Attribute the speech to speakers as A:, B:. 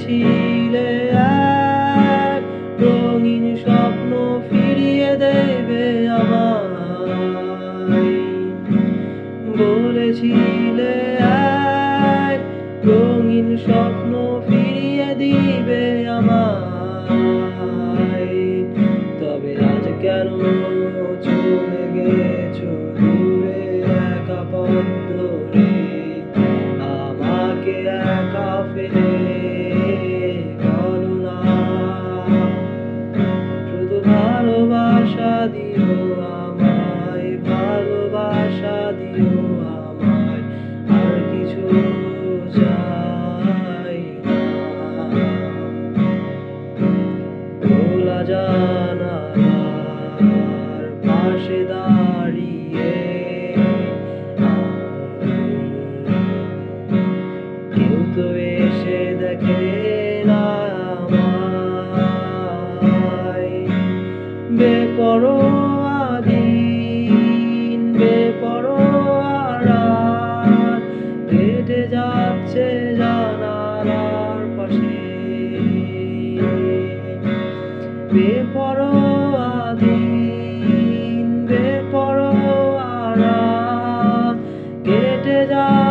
A: ছিলে এক রঙিন স্বপ্ন ফিরিয়ে দেবে আমার বলেছিলে আর রঙিন স্বপ্ন ফিরিয়ে দিবে বেপরোয়াধীন বেপরোয়ারা কেটে যায়